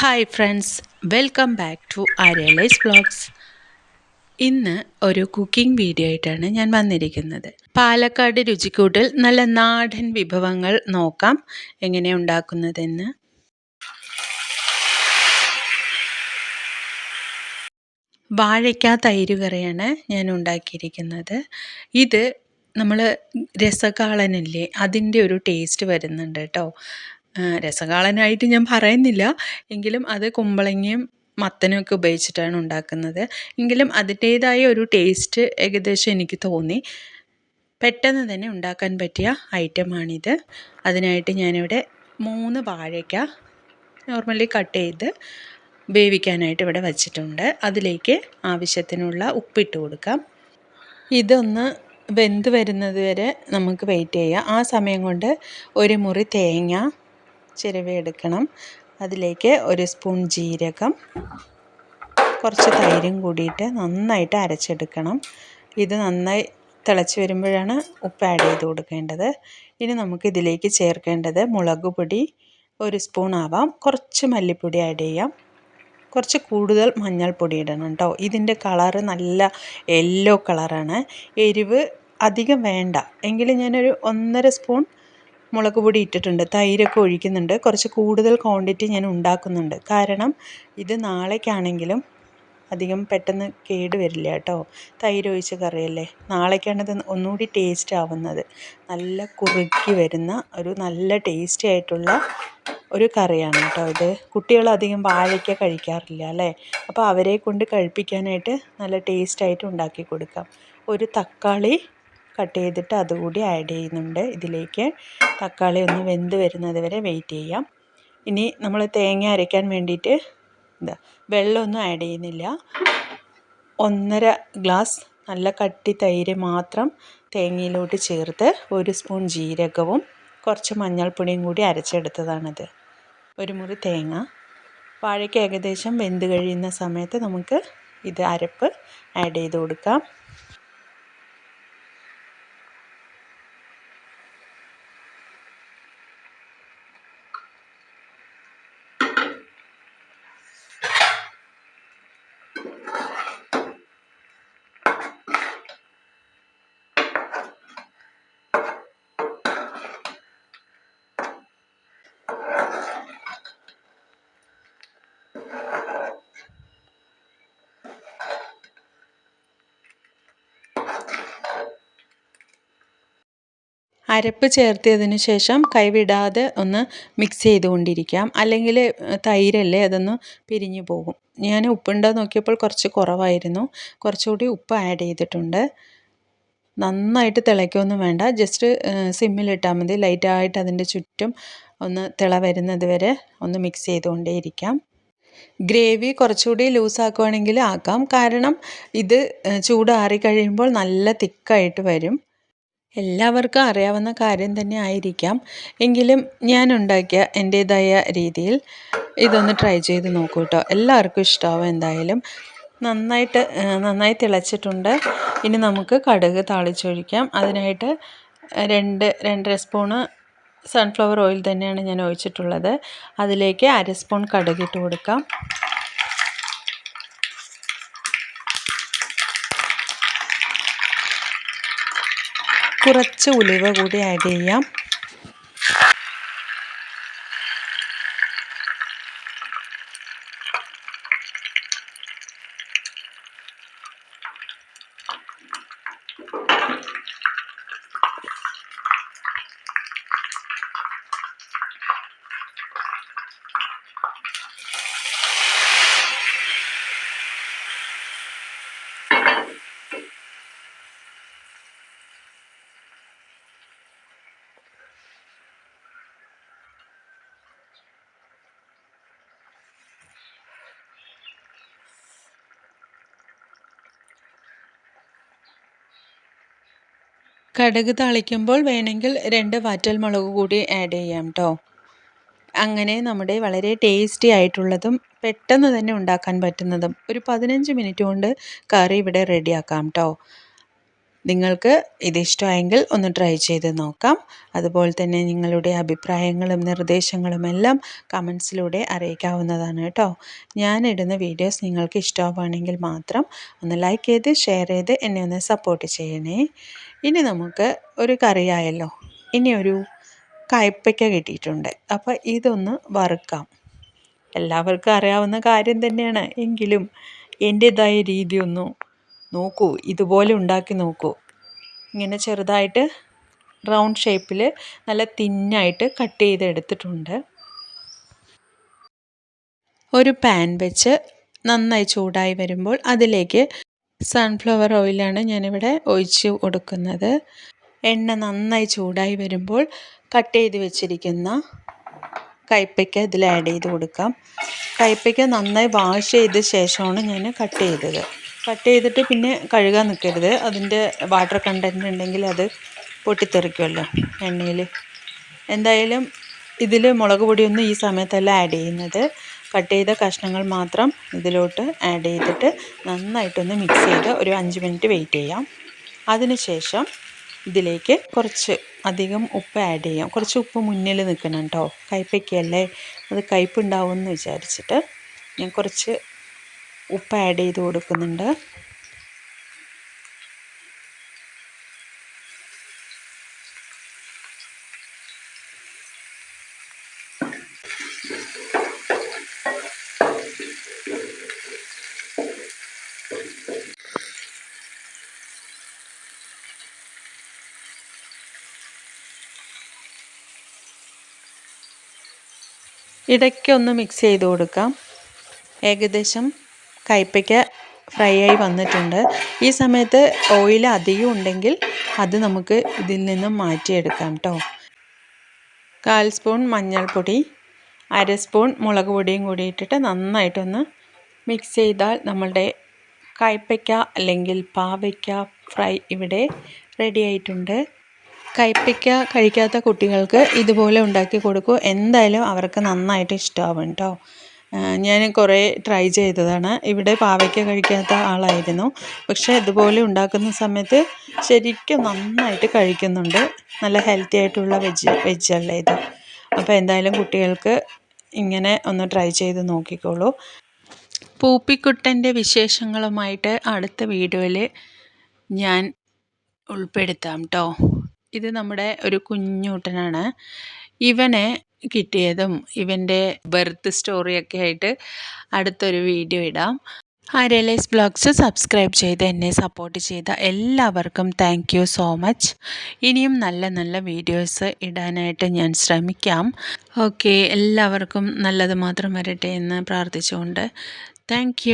Hi friends welcome back to ആര്യലൈസ് blogs ഇന്ന് ഒരു cooking video ആയിട്ടാണ് ഞാൻ വന്നിരിക്കുന്നത്. പാലക്കാട് രുചിക്കൂട്ടിൽ നല്ല നാടൻ വിഭവങ്ങൾ നോക്കാം. എങ്ങനെ ഉണ്ടാക്കുന്നതെന്ന്. വാഴയ്ക്ക തൈര് കറിയാണ് ഞാൻ ഉണ്ടാക്കിയിരിക്കുന്നത്. ഇത് നമ്മൾ രസകാളനില്ലേ അതിന്റെ ഒരു ടേസ്റ്റ് വരുന്നുണ്ട് കേട്ടോ. രസകാളനായിട്ട് ഞാൻ പറയുന്നില്ല. എങ്കിലും അത് കുമ്പളങ്ങയും മത്തനുമൊക്കെ ഉപയോഗിച്ചിട്ടാണ് ഉണ്ടാക്കുന്നത്. എങ്കിലും അതിന്റേതായ ഒരു ടേസ്റ്റ് ഏകദേശം എനിക്ക് തോന്നി. പെട്ടെന്ന് തന്നെ ഉണ്ടാക്കാൻ പറ്റിയ ഐറ്റമാണിത്. അതിനായിട്ട് ഞാനിവിടെ മൂന്ന് വാഴയ്ക്ക നോർമലി കട്ട് ചെയ്ത് വേവിക്കാനായിട്ട് ഇവിടെ വച്ചിട്ടുണ്ട്. അതിലേക്ക് ആവശ്യത്തിനുള്ള ഉപ്പിട്ട് കൊടുക്കാം. ഇതൊന്ന് വെന്ത് വരുന്നത് വരെ നമുക്ക് വെയിറ്റ് ചെയ്യാം. ആ സമയം കൊണ്ട് ഒരു മുറി തേങ്ങ ചിരവിയെടുക്കണം അതിലേക്ക് ഒരു സ്പൂൺ ജീരകം കുറച്ച് തൈരും കൂടിയിട്ട് നന്നായിട്ട് അരച്ചെടുക്കണം. ഇത് നന്നായി തിളച്ച് വരുമ്പോഴാണ് ഉപ്പ് ആഡ് ചെയ്ത് കൊടുക്കേണ്ടത്. ഇനി നമുക്ക് ഇതിലേക്ക് ചേർക്കേണ്ടത് മുളക് പൊടി ഒരു സ്പൂൺ ആവാം. കുറച്ച് മല്ലിപ്പൊടി ആഡ് ചെയ്യാം. കുറച്ച് കൂടുതൽ മഞ്ഞൾപ്പൊടി ഇടണം കേട്ടോ ഇതിന്റെ കളറ് നല്ല യെല്ലോ കളറാണ് എരിവ് അധികം വേണ്ട. എങ്കിലും ഞാനൊരു ഒന്നര സ്പൂൺ മുളക് പൊടി ഇട്ടിട്ടുണ്ട് തൈരൊക്കെ ഒഴിക്കുന്നുണ്ട്. കുറച്ച് കൂടുതൽ ക്വാണ്ടിറ്റി ഞാൻ ഉണ്ടാക്കുന്നുണ്ട്. കാരണം ഇത് നാളേക്കാണെങ്കിലും അധികം പെട്ടെന്ന് കേട് വരില്ല കേട്ടോ. തൈര് ഒഴിച്ച കറിയല്ലേ? നാളേക്കാണ് ഇത് ഒന്നുകൂടി ടേസ്റ്റ് ആവുന്നത്. നല്ല കുറുക്കി വരുന്ന ഒരു നല്ല ടേസ്റ്റി ആയിട്ടുള്ള ഒരു കറിയാണ് കേട്ടോ ഇത്. കുട്ടികൾ അധികം വാഴയ്ക്ക കഴിക്കാറില്ല അല്ലേ? അപ്പോൾ അവരെ കൊണ്ട് കഴിപ്പിക്കാനായിട്ട് നല്ല ടേസ്റ്റായിട്ട് ഉണ്ടാക്കി കൊടുക്കാം. ഒരു തക്കാളി കട്ട് ചെയ്തിട്ട് അതുകൂടി ആഡ് ചെയ്യുന്നുണ്ട്. ഇതിലേക്ക് തക്കാളി ഒന്ന് വെന്ത് വരുന്നത് വരെ വെയിറ്റ് ചെയ്യാം. ഇനി നമ്മൾ തേങ്ങ അരയ്ക്കാൻ വേണ്ടിയിട്ട് എന്താ വെള്ളമൊന്നും ആഡ് ചെയ്യുന്നില്ല. ഒന്നര ഗ്ലാസ് നല്ല കട്ടി തൈര് മാത്രം തേങ്ങയിലോട്ട് ചേർത്ത് ഒരു സ്പൂൺ ജീരകവും കുറച്ച് മഞ്ഞൾപ്പൊടിയും കൂടി അരച്ചെടുത്തതാണിത്. ഒരു മുറി തേങ്ങ. വാഴയ്ക്ക് ഏകദേശം വെന്ത് കഴിയുന്ന സമയത്ത് നമുക്ക് ഇത് അരപ്പ് ആഡ് ചെയ്ത് കൊടുക്കാം. അരപ്പ് ചേർത്തതിന് ശേഷം കൈവിടാതെ ഒന്ന് മിക്സ് ചെയ്തുകൊണ്ടിരിക്കാം. അല്ലെങ്കിൽ തൈരല്ലേ അതൊന്ന് പിരിഞ്ഞു പോകും. ഞാൻ ഉപ്പുണ്ടോ നോക്കിയപ്പോൾ കുറച്ച് കുറവായിരുന്നു. കുറച്ചുകൂടി ഉപ്പ് ആഡ് ചെയ്തിട്ടുണ്ട്. നന്നായിട്ട് തിളയ്ക്കൊന്നും വേണ്ട. ജസ്റ്റ് സിമ്മിലിട്ടാൽ മതി. ലൈറ്റായിട്ട് അതിന്റെ ചുറ്റും ഒന്ന് തിള വരുന്നത് വരെ ഒന്ന് മിക്സ് ചെയ്തുകൊണ്ടേയിരിക്കാം. ഗ്രേവി കുറച്ചുകൂടി ലൂസാക്കുവാണെങ്കിൽ ആക്കാം. കാരണം ഇത് ചൂടാറി കഴിയുമ്പോൾ നല്ല തിക്കായിട്ട് വരും. എല്ലാവർക്കും അറിയാവുന്ന കാര്യം തന്നെ ആയിരിക്കാം. എങ്കിലും ഞാൻ ഉണ്ടാക്കിയ എന്റേതായ രീതിയിൽ ഇതൊന്ന് ട്രൈ ചെയ്ത് നോക്കൂ കേട്ടോ എല്ലാവർക്കും ഇഷ്ടമാവും എന്തായാലും. നന്നായിട്ട് നന്നായി തിളച്ചിട്ടുണ്ട്. ഇനി നമുക്ക് കടുക് താളിച്ചൊഴിക്കാം. അതിനായിട്ട് രണ്ട് രണ്ടര സ്പൂണ് സൺഫ്ലവർ ഓയിൽ തന്നെയാണ് ഞാൻ ഒഴിച്ചിട്ടുള്ളത്. അതിലേക്ക് അര സ്പൂൺ കടുകിട്ട് കൊടുക്കാം. കുറച്ച് ഉലുവ കൂടി ആഡ് ചെയ്യാം. കടുക് താളിക്കുമ്പോൾ വേണമെങ്കിൽ രണ്ട് മുളക് കൂടി ആഡ് ചെയ്യാം കേട്ടോ അങ്ങനെ നമ്മുടെ വളരെ ടേസ്റ്റി ആയിട്ടുള്ളതും പെട്ടെന്ന് തന്നെ ഉണ്ടാക്കാൻ പറ്റുന്നതും ഒരു പതിനഞ്ച് മിനിറ്റ് കൊണ്ട് കറി ഇവിടെ റെഡിയാക്കാം കേട്ടോ നിങ്ങൾക്ക് ഇത് ഇഷ്ടമായെങ്കിൽ ഒന്ന് ട്രൈ ചെയ്ത് നോക്കാം. അതുപോലെ തന്നെ നിങ്ങളുടെ അഭിപ്രായങ്ങളും നിർദ്ദേശങ്ങളും എല്ലാം കമൻസിലൂടെ അറിയിക്കാവുന്നതാണ് കേട്ടോ. ഞാനിടുന്ന വീഡിയോസ് നിങ്ങൾക്ക് ഇഷ്ടമാവുകയാണെങ്കിൽ മാത്രം ഒന്ന് ലൈക്ക് ചെയ്ത് ഷെയർ ചെയ്ത് എന്നെ ഒന്ന് സപ്പോർട്ട് ചെയ്യണേ. ഇനി നമുക്ക് ഒരു കറിയായല്ലോ ഇനി ഒരു കയ്പ്പയ്ക്ക കിട്ടിയിട്ടുണ്ട്. അപ്പോൾ ഇതൊന്ന് വറുക്കാം. എല്ലാവർക്കും അറിയാവുന്ന കാര്യം തന്നെയാണ്. എങ്കിലും എന്റെതായ രീതി ഒന്ന് നോക്കൂ ഇതുപോലെ ഉണ്ടാക്കി നോക്കൂ. ഇങ്ങനെ ചെറുതായിട്ട് റൗണ്ട് ഷേപ്പിൽ നല്ല തിന്നായിട്ട് കട്ട് ചെയ്തെടുത്തിട്ടുണ്ട്. ഒരു പാൻ വെച്ച് നന്നായി ചൂടായി വരുമ്പോൾ അതിലേക്ക് സൺഫ്ലവർ ഓയിലാണ് ഞാനിവിടെ ഒഴിച്ച് കൊടുക്കുന്നത്. എണ്ണ നന്നായി ചൂടായി വരുമ്പോൾ കട്ട് ചെയ്ത് വെച്ചിരിക്കുന്ന കയ്പ്പയ്ക്ക ഇതിൽ ആഡ് ചെയ്ത് കൊടുക്കാം. കയ്പ്പയ്ക്ക നന്നായി വാഷ് ചെയ്ത ശേഷമാണ് ഞാൻ കട്ട് ചെയ്തത്. കട്ട് ചെയ്തിട്ട് പിന്നെ കഴുകാൻ നിൽക്കരുത്. അതിന്റെ വാട്ടർ കണ്ടന്റ് ഉണ്ടെങ്കിൽ അത് പൊട്ടിത്തെറിക്കുമല്ലോ എണ്ണയിൽ. എന്തായാലും ഇതിൽ മുളക് പൊടിയൊന്നും ഈ സമയത്തല്ല ആഡ് ചെയ്യുന്നത്. കട്ട് ചെയ്ത കഷ്ണങ്ങൾ മാത്രം ഇതിലോട്ട് ആഡ് ചെയ്തിട്ട് നന്നായിട്ടൊന്ന് മിക്സ് ചെയ്ത് ഒരു അഞ്ച് മിനിറ്റ് വെയിറ്റ് ചെയ്യാം. അതിനുശേഷം ഇതിലേക്ക് കുറച്ച് അധികം ഉപ്പ് ആഡ് ചെയ്യാം. കുറച്ച് ഉപ്പ് മുന്നിൽ നിൽക്കണം കേട്ടോ. കയ്പ്പയ്ക്കല്ലേ അത് കയ്പ്പുണ്ടാവുമെന്ന് വിചാരിച്ചിട്ട് ഞാൻ കുറച്ച് ഉപ്പ് ആഡ് ചെയ്ത് കൊടുക്കുന്നുണ്ട്. ഇടയ്ക്കൊന്ന് മിക്സ് ചെയ്ത് കൊടുക്കാം. ഏകദേശം കയ്പ്പയ്ക്ക ഫ്രൈ ആയി വന്നിട്ടുണ്ട്. ഈ സമയത്ത് ഓയിൽ അധികം ഉണ്ടെങ്കിൽ അത് നമുക്ക് ഇതിൽ നിന്നും മാറ്റിയെടുക്കാം കേട്ടോ കാൽ സ്പൂൺ മഞ്ഞൾപ്പൊടി അര സ്പൂൺ മുളക് പൊടിയും കൂടി ഇട്ടിട്ട് നന്നായിട്ടൊന്ന് മിക്സ് ചെയ്താൽ നമ്മളുടെ കയ്പ്പയ്ക്ക അല്ലെങ്കിൽ പാവയ്ക്ക ഫ്രൈ ഇവിടെ റെഡി ആയിട്ടുണ്ട്. കയ്പ്പയ്ക്ക കഴിക്കാത്ത കുട്ടികൾക്ക് ഇതുപോലെ ഉണ്ടാക്കി കൊടുക്കൂ. എന്തായാലും അവർക്ക് നന്നായിട്ട് ഇഷ്ടമാവും കേട്ടോ ഞാൻ കുറേ ട്രൈ ചെയ്തതാണ്. ഇവിടെ പാവയ്ക്ക കഴിക്കാത്ത ആളായിരുന്നു. പക്ഷേ ഇതുപോലെ ഉണ്ടാക്കുന്ന സമയത്ത് ശരിക്കും നന്നായിട്ട് കഴിക്കുന്നുണ്ട്. നല്ല ഹെൽത്തി ആയിട്ടുള്ള വെജ് വെജല്ലേ ഇത്. അപ്പോൾ എന്തായാലും കുട്ടികൾക്ക് ഇങ്ങനെ ഒന്ന് ട്രൈ ചെയ്ത് നോക്കിക്കോളൂ. പൂപ്പിക്കുട്ടന്റെ വിശേഷങ്ങളുമായിട്ട് അടുത്ത വീഡിയോയിൽ ഞാൻ ഉൾപ്പെടുത്താം കേട്ടോ ഇത് നമ്മുടെ ഒരു കുഞ്ഞൂട്ടനാണ്. ഇവനെ കിട്ടിയതും ഇവന്റെ ബർത്ത് സ്റ്റോറിയൊക്കെ ആയിട്ട് അടുത്തൊരു വീഡിയോ ഇടാം. ആ റിയലൈസ് ബ്ലോഗ്സ് സബ്സ്ക്രൈബ് ചെയ്ത് എന്നെ സപ്പോർട്ട് ചെയ്ത എല്ലാവർക്കും താങ്ക് യു സോ മച്ച് ഇനിയും നല്ല നല്ല വീഡിയോസ് ഇടാനായിട്ട് ഞാൻ ശ്രമിക്കാം. ഓക്കെ എല്ലാവർക്കും നല്ലത് മാത്രം വരട്ടെ എന്ന് പ്രാർത്ഥിച്ചുകൊണ്ട്. താങ്ക്